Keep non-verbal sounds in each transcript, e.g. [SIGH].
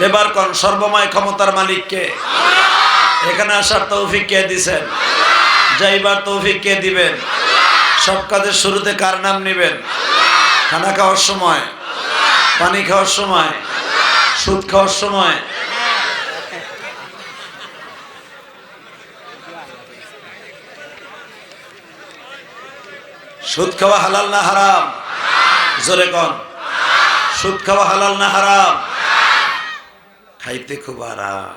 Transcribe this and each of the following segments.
Labour কন সর্বময় ক্ষমতার মালিককে এখানে আসার তৌফিক কে দিছেন? যাইবার তৌফিক কে দিবেন? সব কাজের শুরুতে কার নাম নেবেন? খানা খাওয়ার সময়? পানি খাওয়ার সময়? সুদ খাওয়ার সময়? সুদ খাওয়া হালাল না হারাম? জোরে কন। সুদ খাওয়া হালাল না হারাম? খাইতে খুব আরাম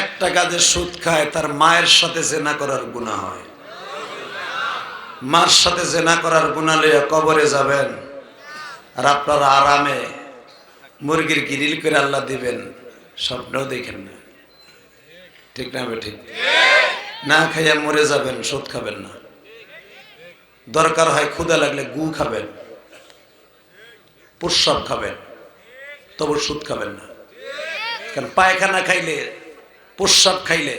একটা কাজে সুদ খায়, তার মায়ের সাথে জেনা করার গুণা হয়। মার সাথে জেনা করার গুণা লইয়া কবরে যাবেন আর আপনারা আরামে মুরগির গিরিল করে আল্লাহ দিবেন, স্বপ্নও দেখেন না। ঠিক না ঠিক? না খাইয়া মরে যাবেন, সুদ খাবেন না। দরকার হয় ক্ষুদা লাগলে গু খাবেন প্রস্রাব খাবেন। তবু সুদ খাবেন না। কারণ পায়খানা খাইলে, প্রস্রাব খাইলে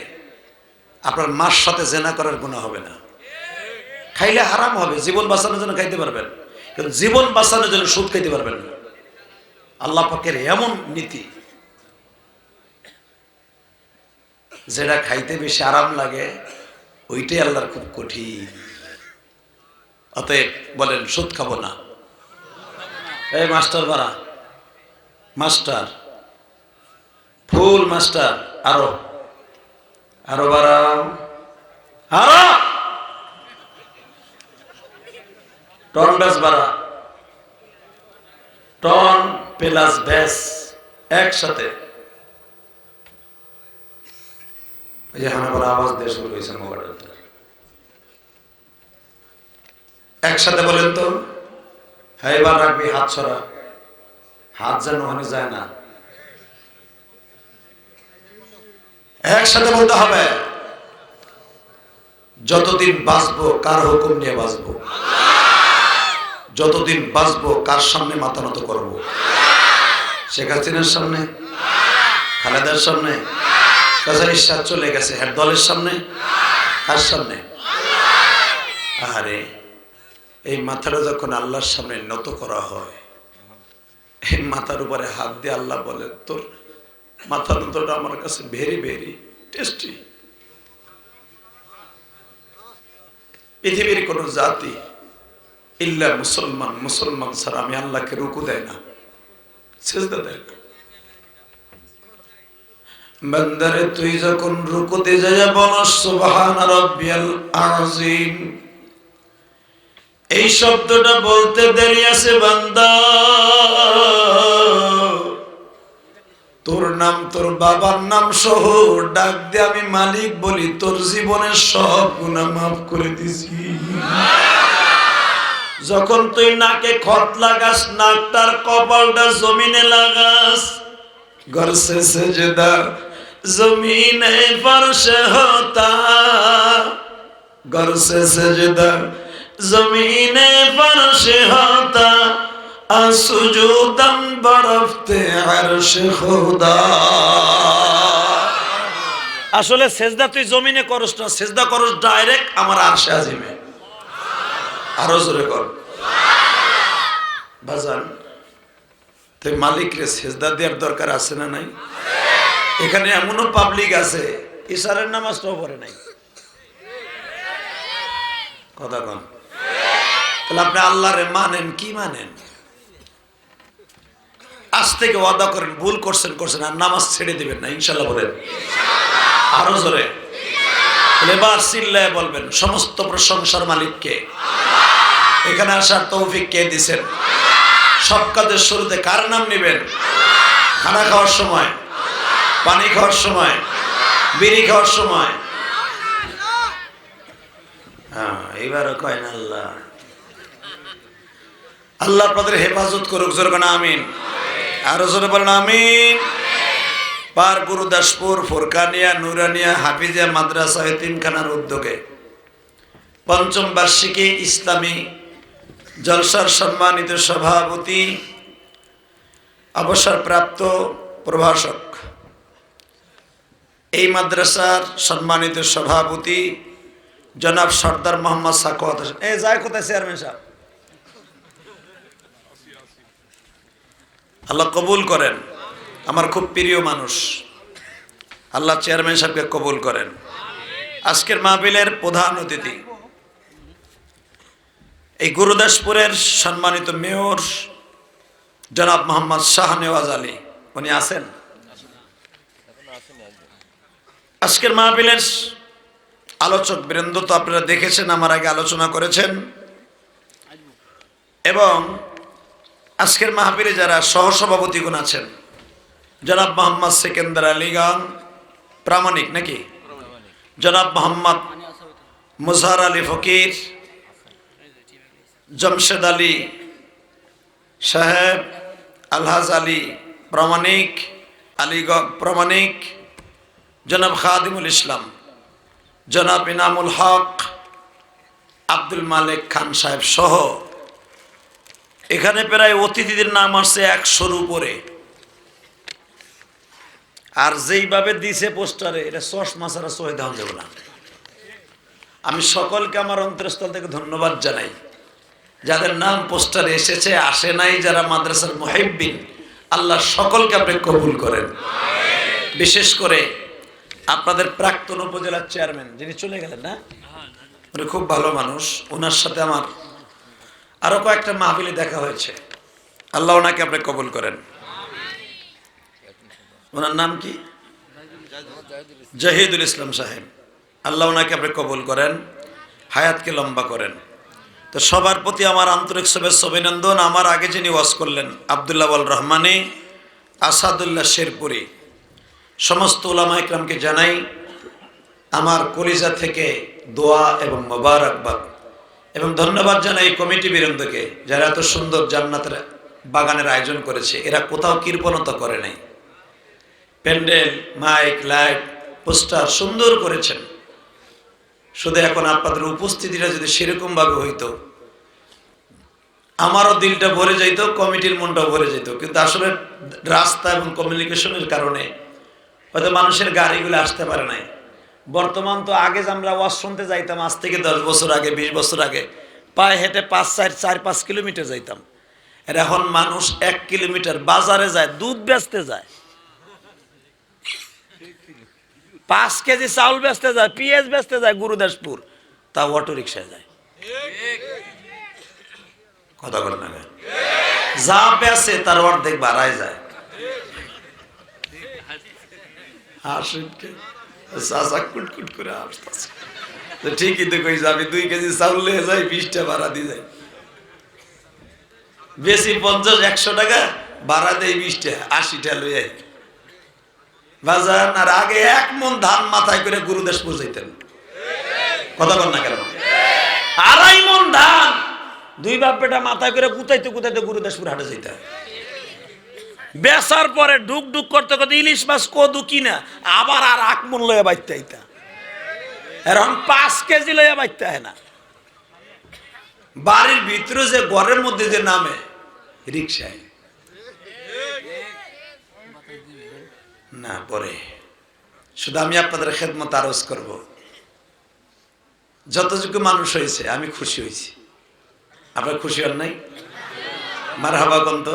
আপনার মার সাথে জেনা করার গুণা হবে না। খাইলে হারাম হবে, জীবন বাঁচানোর জন্য খাইতে পারবেন। কিন্তু জীবন বাঁচানোর জন্য সুদ খাইতে পারবেন না। আল্লাহ পাকের এমন নীতি, যেটা খাইতে বেশি আরাম লাগে, ওইটাই আল্লাহর খুব কঠিন। অতএব বলেন, সুদ খাব না। এই মাস্টার বাড়া মাস্টার, ফুল মাস্টার, আরও আরও বাড়াও, আরও! টন ব্যাস বাড়া, টন প্লাস ব্যাস একসাথে। আওয়াজ দিয়ে একসাথে বলেন তো হ্যাঁ এবার রাখবি হাত ছড়া। হাত যেন ওখানে যায় না। একসাথে বলতে হবে, যতদিন বাঁচবো, কার হুকুম নিয়ে বাঁচবো? যতদিন বাঁচবো, কার সামনে মাথা নত করব? শেখ হাসিনার সামনে? খালেদার সামনে? কাজার ইশাদ চলে গেছে হ্যাঁ দলের সামনে? কার সামনে? আরে, এই মাথাটা যখন আল্লাহর সামনে নত করা হয় এই [LAUGHS] মাথার উপরে হাত দিয়ে আল্লাহ বলে, তোর মাথা নতটা আমার কাছে ভেরি ভেরি টেস্টি পৃথিবীর কোন জাতি ইল্লা মুসলমান মুসলমান ছাড়া আমি আল্লাহকে রুকু দেয় না, সেজদা দেয় না। বান্দারে, তুই যখন রুকুতে যাই বল সুবহান রাব্বিয়াল আযীম এই শব্দটা বলতে দেরি আছে, বান্দা। তোর নাম, তোর বাবার নাম সহ ডাক দিয়ে আমি মালিক বলি, তোর জীবনের সব গুণা মাফ করে দিছি। যখন তুই নাকে খত লাগাস নাক তার কপালটা জমিনে লাগাস, ঘর গরসে সেজদা জমিনে পার্শে হতা, ঘর গরসে সেজদা জমিনে ফারশে হতা আসুজুদান বরফতে আরশে খোদা। আসলে সেজদা তুই জমিনে করস না, সেজদা করস ডাইরেক্ট আমার আরশে আজিমে। আরও জোরে কর। বাজান, তে মালিকরে সেজদা দেওয়ার দরকার আছে না নাই? এখানে এমনও পাবলিক আছে, ইশারের নামাজটাও পড়ে নাই। কথা কন। তাহলে আপনি আল্লাহরে মানেন, কি মানেন? আজ থেকে ওয়াদা করেন, ভুল করছেন করছেন, আর নামাজ ছেড়ে দিবেন না, ইনশাল্লাহ বলেন। আরও জোরে। এবার চিল্লায় বলবেন, সমস্ত প্রশংসার মালিককে। এখানে আসার তৌফিক কে দিছেন? সব কাজের শুরুতে কার নাম নেবেন? খানা খাওয়ার সময়, পানি খাওয়ার সময়, বিড়ি খাওয়ার সময়? হ্যাঁ এইবারও কয় না আল্লাহ। আল্লাহ আপনাদের হেফাজত করুক জোরগান আমিন। আরও জোরে বলেন আমিন। পার গুরুদাসপুর, ফোরকানিয়া, নুরানিয়া, হাফিজিয়া, মাদ্রাসা তিনখানার উদ্যোগে পঞ্চম বার্ষিকী ইসলামী জলসার সম্মানিত সভাপতি, অবসরপ্রাপ্ত প্রভাষক। এই মাদ্রাসার সম্মানিত সভাপতি জনাব সর্দার মোহাম্মদ সাকোয়াত। এ যায় কোথায়, চেয়ারম্যান সাহেব? আল্লাহ কবুল করেন। আমার খুব প্রিয় মানুষ। আল্লাহ চেয়ারম্যান সাহেবকে কবুল করেন। আজকের মাহবিলের প্রধান অতিথি। এই গুরুদাসপুরের সম্মানিত মেয়র জনাব মোহাম্মদ শাহ নেওয়াজ আলী। উনি আছেন? আজকের মাহবিলের আলোচক বৃন্দ তো আপনারা দেখেছেন, আমার আগে আলোচনা করেছেন। এবং আজকের মাহবিলে যারা সহসভাপতিগণ আছেন, জনাব মোহাম্মদ সেকেন্দার আলীগান প্রামাণিক নাকি? জনাব মোহাম্মদ মুজহার আলী ফকির, জমশেদ আলী সাহেব, আলহাজ আলী প্রামাণিক আলীগ প্রামাণিক, জনাব খাদিমুল ইসলাম, জনাব ইনামুল হক, আব্দুল মালিক খান সাহেব সহ এখানে প্রায় অতিথিদের নাম আসছে একশোর উপরে। আর যেইভাবে দিছে পোস্টারে, এটা চশমা ছাড়া সহে দেওয়া যাবে না। আমি সকলকে আমার অন্তরস্থল থেকে ধন্যবাদ জানাই। যাদের নাম পোস্টারে এসেছে, আসে নাই, যারা মাদ্রাসার মহিবিন আল্লাহ সকলকে আপনি কবুল করেন। বিশেষ করে আপনাদের প্রাক্তন উপজেলার চেয়ারম্যান, যিনি চলে গেলেন না? খুব ভালো মানুষ। ওনার সাথে আমার আরও কয়েকটা মাহফিলে দেখা হয়েছে। আল্লাহ ওনাকে আপনি কবুল করেন। ওনার নাম কি? জাহিদুল ইসলাম সাহেব। আল্লাহ ওনাকে আপনি কবুল করেন, হায়াতকে লম্বা করেন। তো সবার প্রতি আমার আন্তরিক শুভেচ্ছা, অভিনন্দন। আমার আগে যিনি ওয়াজ করলেন, আবদুল্লাহ আল রহমানি, আসাদুল্লাহ শেরপুরি। সমস্ত ওলামা ইকরামকে জানাই, আমার কলিজা থেকে দোয়া এবং মোবারকবাদ। এবং ধন্যবাদ জানাই কমিটি বীরেন্দ্রকে, যারা এত সুন্দর জান্নাতের বাগানের আয়োজন করেছে। এরা কোথাও কৃপণতা করে নাই। প্যান্ডেল, মাইক, লাইট, পোস্টার সুন্দর করেছেন। শুধু এখন আপনাদের উপস্থিতিটা যদি সেরকমভাবে হইতো, আমারও দিলটা ভরে যাইতো, কমিটির মনটাও ভরে যেত। কিন্তু আসলে রাস্তা এবং কমিউনিকেশনের কারণে হয়তো মানুষের গাড়িগুলো আসতে পারে নাই। বর্তমান তো আগে যে আমরা ওয়াজ শুনতে যাইতাম, আজ থেকে দশ বছর আগে, বিশ বছর আগে, পায়ে হেঁটে পাঁচ, চার চার, পাঁচ কিলোমিটার যাইতাম। আর এখন মানুষ এক কিলোমিটার বাজারে যায়, দুধ বেচতে যায়। পাঁচ কেজি চাউল বেচতে যায়, পিঁয়াজ বেচতে যায় গুরুদাসপুর তা অটো রিক্সায় যায়। কথা বলেন যা বেচে তার অর্ধেক বাড়ায় যায়? বাজার আর আগে এক মন ধান মাথায় করে গুরুদেশ বুঝাইতেন কথা বল না কেন? আড়াই মন ধান, দুই বাপ বেটা মাথায় করে কুতাইতে কুতাইতে গুরুদাসপুর হাটে যেতে হয় বেচার পরে ডুক ডুক করতে করতে ইলিশ মাছ কদু কিনা, আবার আর আক মন লইয়া বাইতে আইতা। এখন পাঁচ কেজি লইয়া বাইতে হয় না। বাড়ির ভিতরে যে ঘরের মধ্যে যে নামে রিক্সায় না, পরে। শুধু আমি আপনাদের খেদমত আরজ করব। যতটুকু মানুষ হয়েছে, আমি খুশি হয়েছি। আপনার খুশি হন নাই? মার হাবা তো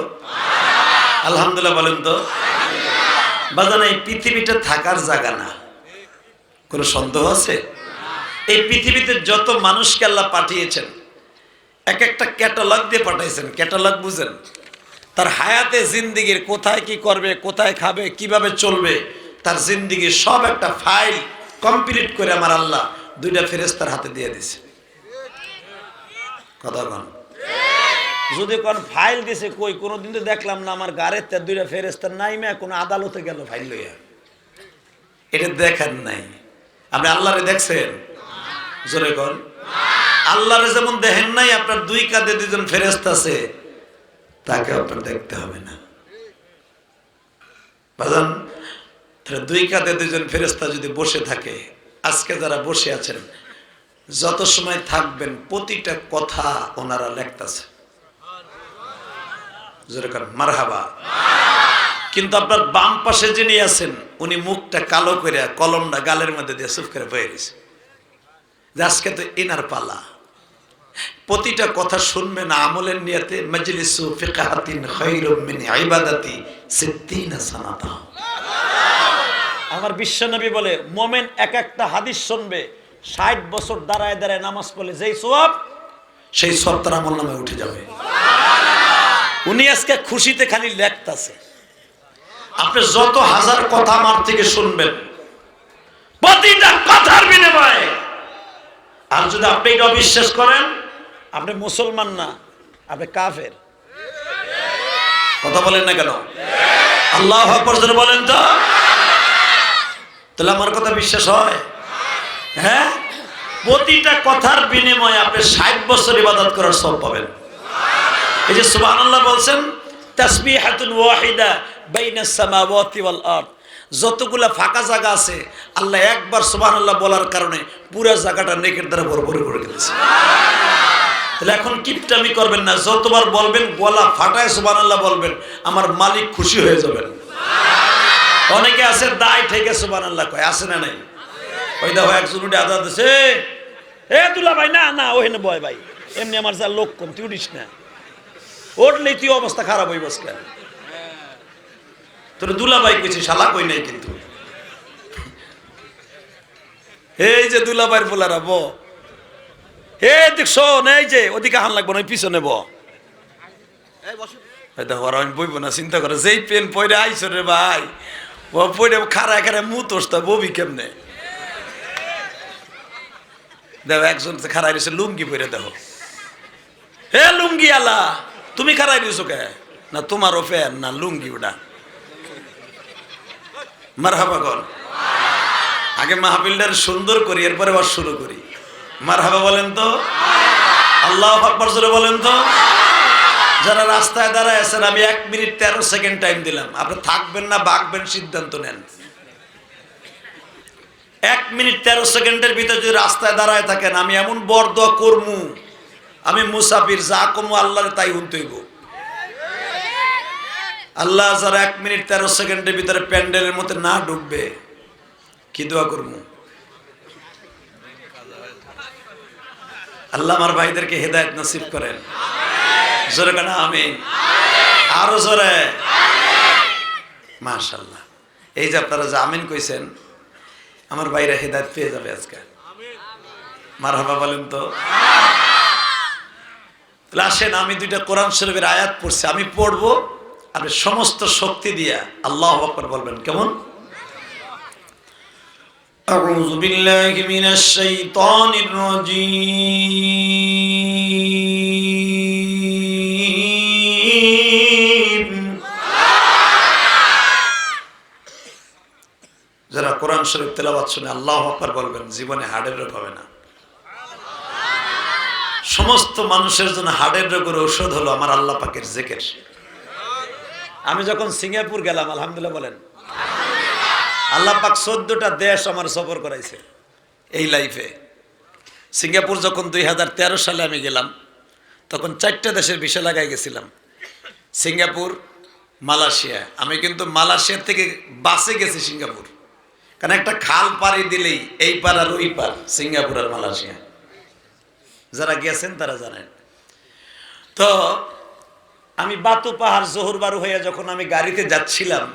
আলহামদুলিল্লাহ বলেন তো। বাজান, এই পৃথিবীটা থাকার জায়গা না। কোনো সন্দেহ আছে? এই পৃথিবীতে যত মানুষকে আল্লাহ পাঠিয়েছেন, এক একটা ক্যাটালগ দিয়ে পাঠাইছেন। ক্যাটালগ বুঝেন? তার হায়াতে জিন্দিগির কোথায় কি করবে, কোথায় খাবে, কীভাবে চলবে, তার জিন্দিগির সব একটা ফাইল কমপ্লিট করে আমার আল্লাহ দুইটা ফেরেস্তার হাতে দিয়ে দিছে কথা কন যদি কোন ফাইল দিছে, কই? কোনোদিন তো দেখলাম না, আমার গাড়ির তার দুইটা ফেরেস্তার নাই মে কোনো আদালতে গেল ফাইল লইয়া। এটা দেখেন নাই। আপনি আল্লাহরে দেখছেন? জোরে কন। আল্লাহরে যেমন দেখেন নাই, আপনার দুই কাঁধে দুজন ফেরেস্তা আছে তাকে আপনার দেখতে হবে না। বাজান দুই কাঁধে দুজন ফেরেস্তা যদি বসে থাকে, আজকে যারা বসে আছেন, যত সময় থাকবেন, প্রতিটা কথা ওনারা লেখতেছে। যেরকম মারহাবা। কিন্তু আপনার বাম পাশে যিনি আছেন, উনি মুখটা কালো করে কলমটা গালের মধ্যে দিয়ে চুপ করে বয়ে গেছে আজকে তো ইনার পালা। প্রতিটা কথা শুনবেন আমলের নিয়তে, মজলিসু ফিকাহাতিন খায়রুম মিন ইবাদাতি সিত্তিনা সানাতা। আমার বিশ্বনবী বলে, মোমেন এক একটা হাদিস শুনবে, ষাট বছর দাঁড়ায় দাঁড়ায় নামাজ পড়লে যেই সোয়াব সেই সত্তর আমল নামে উঠে যাবে। উনি আজকে খুশিতে খালি লেখতাছে। আপনি যত হাজার কথা আমার থেকে শুনবেন, প্রতিটা কথার বিনিময়ে। আর যদি আপনি এটা অবিশ্বাস করেন, আপনি মুসলমান না, আপনি কাফের। কথা বলেন না কেন? আল্লাহ জোরে বলেন তো। তাহলে আমার কথা বিশ্বাস হয়? হ্যাঁ? প্রতিটা কথার বিনিময়ে আপনি ষাট বছর ইবাদত করার সব পাবেন। এই যে সুবাহ বলছেন তাসবিহাতুন ওয়াহিদা বাইনাস সামাওয়াতি আরদ। যতগুলা ফাঁকা জায়গা আছে, আল্লাহ একবার সুবহানাল্লাহ বলার কারণে পুরো জায়গাটা নেকের দ্বারা ভরপুর করে দিয়েছে তাহলে এখন কিপটামি করবেন না, যতবার বলবেন, গলা ফাটায় সুবহানাল্লাহ বলবেন, আমার মালিক খুশি হয়ে যাবেন। অনেকে আছে, দায় থেকে সুবহানাল্লাহ কয়, আছে না নাই? ওই দেখো একজন উঠে আদা দিছে, এ দুলা ভাই না না, ওহেনে বয় ভাই, এমনি আমার যা লোক কম, তুই উঠিস না। উঠলেই তুই অবস্থা খারাপ হইব কেন তোর দুলাভাই কিছু শালা কই নাই কিন্তু। এই যে দুলাভাইয়ের পোলারা ব। হে দেখ শোন এই যে ওদিকে হান লাগবো না পিছনে ব। আমি বইব না চিন্তা করে যেই পেন পয়রে আইসো রে ভাই ও পয়রে খারায় খারায় মুত ওস্তা ববি কেমনে? দেখো একজন খারাই রয়েছে লুঙ্গি পরে দেখো। হে লুঙ্গি আলা তুমি খারাই দিয়েছ কে না তোমারও ফ্যান না লুঙ্গি ওটা? মার হাবা কর আগে মাহফিলটার সুন্দর করি, এরপরে আবার শুরু করি। মার হাবা বলেন তো? আল্লাহ আকবর জোরে বলেন তো? যারা রাস্তায় দাঁড়ায় আছেন, আমি এক মিনিট তেরো সেকেন্ড টাইম দিলাম। আপনি থাকবেন না বাঁকবেন সিদ্ধান্ত নেন। এক মিনিট তেরো সেকেন্ডের ভিতরে যদি রাস্তায় দাঁড়ায় থাকেন, আমি এমন বর্দ কর্মু। আমি মুসাফির, যা কমু আল্লাহর তাই হুনতইব আল্লাহ যারা এক মিনিট তেরো সেকেন্ডের ভিতরে প্যান্ডেলের মধ্যে না ঢুকবে, কি দোয়া করব? আল্লাহ আমার ভাইদেরকে হেদায়ত নসিব করেন। জোরে কেন আমি আরও জোরে। মাশাল্লাহ এই যে আপনারা যে আমিন কইছেন, আমার ভাইরা হেদায়ত পেয়ে যাবে আজকে। মার হাবা বলেন তো। তাহলে আসেন আমি দুইটা কোরআন শরীফের আয়াত পড়ছি আমি পড়বো আপনি সমস্ত শক্তি দিয়া আল্লাহ আকবর বলবেন কেমন أعوذ بالله من الشيطان الرجيم যারা কোরআন শরীফ তেলাবাদ শুনে আল্লাহ আকবার বলবেন জীবনে হার্টের রোগ হবে না সমস্ত মানুষের জন্য হার্টের রোগের ঔষধ হলো আমার আল্লাহ পাকের জেকের। আমি যখন সিঙ্গাপুর গেলাম, আলহামদুলিল্লাহ বলেন। আল্লাহ পাক চোদ্দটা দেশ আমার সফর করাইছে এই লাইফে সিঙ্গাপুর যখন দুই হাজার তেরো সালে আমি গেলাম, তখন চারটা দেশের বিষয় লাগাই গেছিলাম। Singapore, Malaysia. আমি কিন্তু মালয়েশিয়া থেকে বাসে গেছি সিঙ্গাপুর। কারণ একটা খাল পাড়ি দিলেই এই পার আর ওই পার সিঙ্গাপুর আর মালয়েশিয়া। যারা গেছেন তারা জানেন। তো আমি বাতু পাহাড় জোহর বারু হয়ে যখন আমি গাড়িতে যাচ্ছিলাম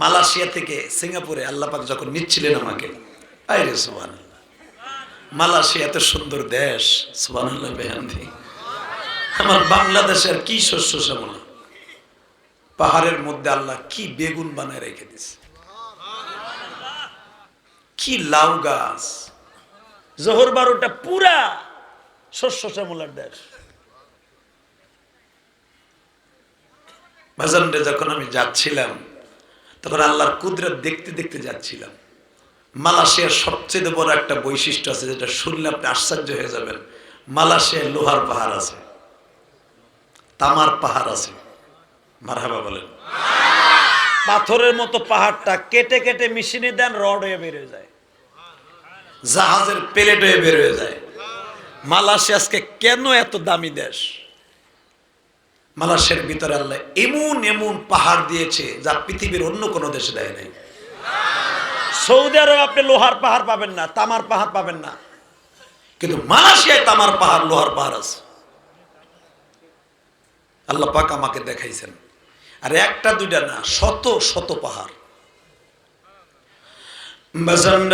মালয়েশিয়া থেকে সিঙ্গাপুরে আল্লাপাক যখন নিচ্ছিলেন আমাকে মালয়েশিয়া এত সুন্দর দেশ সুবান আমার বাংলাদেশের কি শস্য শ্যামলা পাহাড়ের মধ্যে আল্লাহ কি বেগুন বানায় রেখে দিছে। কি লাউ গাছ। জোহর বারুটা পুরা শস্য শ্যামলার দেশ। ভাজানরে যখন আমি যাচ্ছিলাম তখন আল্লাহর কুদরত দেখতে দেখতে যাচ্ছিলাম। মালয়েশিয়ার সবচেয়ে বড় একটা বৈশিষ্ট্য আছে যেটা শুনলে আপনি আশ্চর্য হয়ে যাবেন। মালয়েশিয়ায় লোহার পাহাড় আছে তামার পাহাড় আছে। মারহাবা বলেন। পাথরের মতো পাহাড়টা কেটে কেটে মেশিনে দেন রড হয়ে বেরিয়ে যায়। জাহাজের প্লেট হয়ে বের হয়ে যায়। মালয়েশিয়া আজকে কেন এত দামি দেশ? মালয়েশিয়ার ভিতরে আল্লাহ এমন এমন পাহাড় দিয়েছে যা পৃথিবীর অন্য কোনো দেশে দেয় নাই। সৌদি আরব আপনি লোহার পাহাড় পাবেন না, তামার পাহাড় পাবেন না। কিন্তু মালয়েশিয়ায় তামার পাহাড়, লোহার পাহাড় আছে। আল্লাহ পাক আমাকে দেখাইছেন। আর একটা দুইটা না, শত শত পাহাড়।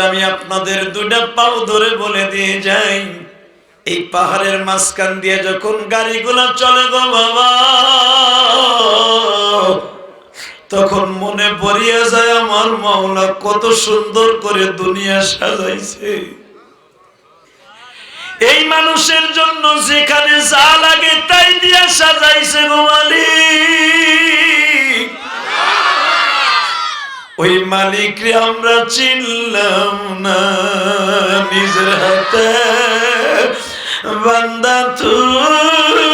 আমি আপনাদের দুইটা পাও ধরে বলে দিয়ে যাই। এই পাহাড়ের মাঝখান দিয়ে যখন গাড়িগুলো চলে গো বাবা, তখন মনে পড়িয়া যায় আমার মাওলা কত সুন্দর করে দুনিয়া সাজাইছে। এই মানুষের জন্য যেখানে যা লাগে তাই দিয়া সাজাইছে গো মালিক। ওই মালিকরে আমরা চিনলাম না, নিজের হাতে বান্দা তুমি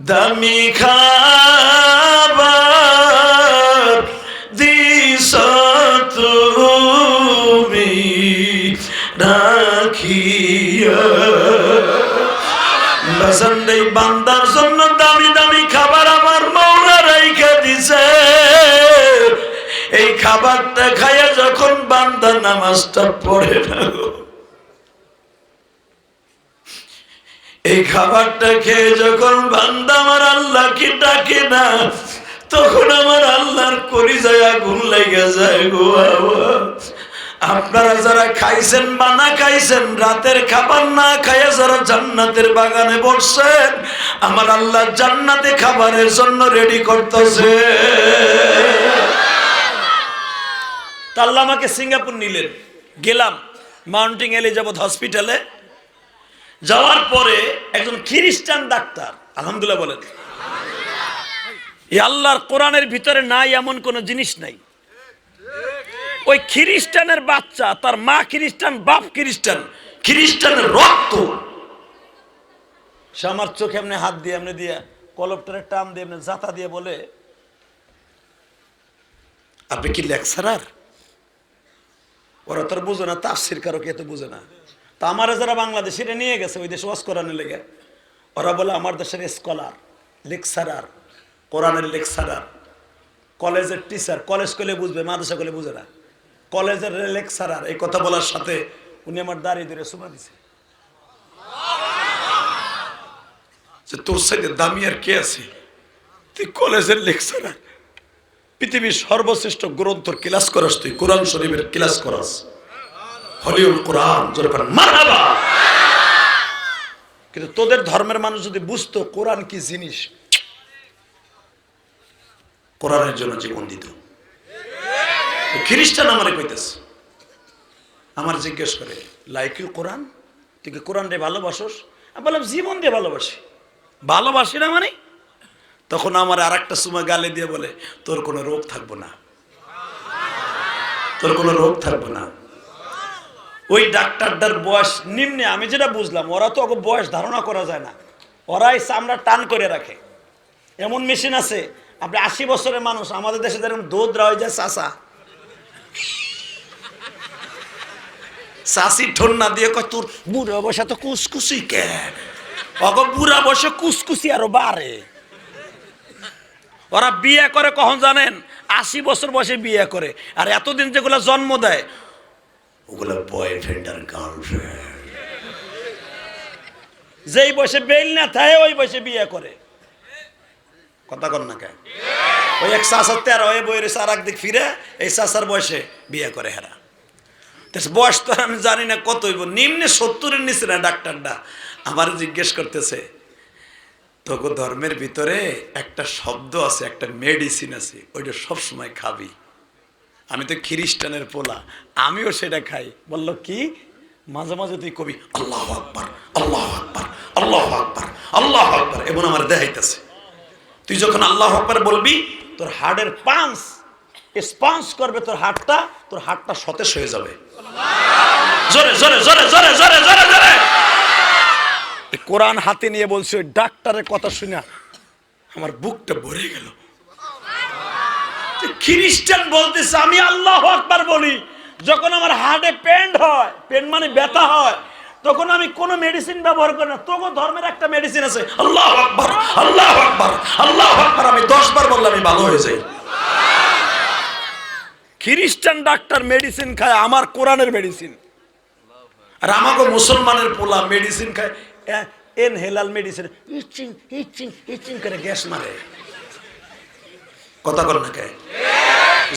দামি খাবার দিস তুমি রাখিয়া বান্দার জন্য খাবারটা খাইয়া যখন বান্দা নামাজটা পড়ে না গো এই খাবারটা খেয়ে যখন বান্দা আমার আল্লাহকে ডাকে না, তখন আমার আল্লাহর করি যায় আগুন লেগে যায় গো আপনারা যারা খাইছেন বা না খাইছেন, রাতের খাবার না খাইয়া যারা জান্নাতের বাগানে বসছেন, আমার আল্লাহ জান্নাতে খাবারের জন্য রেডি করতেছে। আল্লাহ আমাকে সিঙ্গাপুর নিলেন। গেলাম, মাউন্টিং এলিজাবেথ হসপিটালে। যাওয়ার পরে একজন খ্রিস্টান ডাক্তার, আলহামদুলিল্লাহ বলেন আল্লাহর কোরআনের ভিতরে নাই এমন কোন জিনিস নাই। ওই খ্রিস্টানের বাচ্চা, তার মা খ্রিস্টান, বাপ খ্রিস্টান, খ্রিস্টানের রক্ত। সে আমার চোখে এমনি হাত দিয়ে, এমনি দিয়ে কলপটারে টান দিয়ে, এমনি জাতা দিয়ে বলে, আপনি কি লেকচারার? ওরা তোর বুঝে না, তাফসির কারও কে তো বুঝে না। তা আমারে যারা বাংলাদেশিরা নিয়ে গেছে, ওই দেশে ওয়াজ করানোর লেগে। ওরা বলে, আমার দেশের স্কলার লেকচারার কোরআনের লেকচারার কলেজের টিচার কলেজ করলে বুঝবে, মাদ্রাসা করলে বুঝে না। কলেজের লেকচারার এই কথা বলার সাথে উনি আমার দাঁড়িয়ে ধরে সুমা দিছে। যে তোর সাইডে দামি আর কে আছে? তুই কলেজের লেকচারার পৃথিবীর সর্বশ্রেষ্ঠ গ্রন্থর ক্লাস করাস তুই, কোরআন শরীফের ক্লাস করাস। হলিউল কোরআন কিন্তু তোদের ধর্মের মানুষ যদি বুঝতো কোরআন কি জিনিস, কোরআনের জন্য জীবন দিত। খ্রিস্টান আমারে কইতেছে, আমার জিজ্ঞেস করে লাইক ইউ কোরআন? তুই কি কোরআন রে ভালোবাসোস? আমি বললাম, জীবন দিয়ে ভালোবাসি। ভালোবাসি না মানে? তখন আমার আর একটা সময় গালে দিয়ে বলে, তোর কোনো রোগ থাকব না। তোর কোনো রোগ থাকব না। ওই ডাক্তারটার বয়স নিম্নে, আমি যেটা বুঝলাম, ওরা তো বয়স ধারণা করা যায় না। ওরাই চামড়া টান করে রাখে। এমন মেশিন আছে, আপনি আশি বছরের মানুষ, আমাদের দেশে যেরকম দুধ রয়ে যায় চাষা চাষি না দিয়ে কয়, তোর বুড়ো বসে তো কুসকুসি কে ওকে বুড়া বসে কুসকুসি আরও বাড়ে। ওরা বিয়ে করে কখন জানেন? আশি বছর বয়সে বিয়ে করে। আর এতদিন যেগুলো জন্ম দেয় ওগুলো বয়ফ্রেন্ড আর গার্লফ্রেন্ড যেই বয়সে বেল না থাকে ওই বয়সে বিয়ে করে। কথা কর না কেন? ওই এক চাষার তেরো ওই বই রয়েছে আর একদিক ফিরে এই চাষার বয়সে বিয়ে করে হেরা। বয়স তো আমি জানি না কত হইব। নিম্নে সত্তরের নিচে না ডাক্তারটা আমার জিজ্ঞেস করতেছে তোকে ধর্মের ভিতরে একটা শব্দ আছে, একটা মেডিসিন আছে, ওইটা সব সময় খাবি। আমি তো খ্রিস্টানের পোলা, আমিও সেটা খাই। বলল, কি? মাঝে মাঝে তুই কবি, আল্লাহ আকবার আল্লাহ আকবার আল্লাহ আকবার আল্লাহ আকবার, এমন আমার দেখাইতেছে তুই যখন আল্লাহ আকবার বলবি, তোর হার্টের পাঞ্চ স্পঞ্জ করবে তোর হার্টটা তোর হার্টটা সতেজ হয়ে যাবে। জোরে জোরে জোরে জোরে জোরে জোরে জোরে। কোরআন হাতে নিয়ে বলছে ওই ডাক্তারের কথা শুনে আমার বুকটা ভরে গেল। খ্রিস্টান বলতেছে, আমি আল্লাহ আকবার বলি। যখন আমার হার্টে পেন্ট হয় পেন মানে ব্যথা হয়, তখন আমি কোনো মেডিসিন ব্যবহার করি না। তোকে ধর্মের একটা মেডিসিন আছে, আল্লাহ আকবার আল্লাহ আকবার আল্লাহ আকবার। আমি দশ বার বললে আমি ভালো হয়ে যাই। খ্রিস্টান ডাক্তার মেডিসিন খায়, আমার কোরআনের মেডিসিন আর আমাকে মুসলমানের পোলা মেডিসিন খায় এন হেলাল মেডিসিন ইচিং ইচিং ইচিং করে গ্যাস মারে। কথা বলো না কে?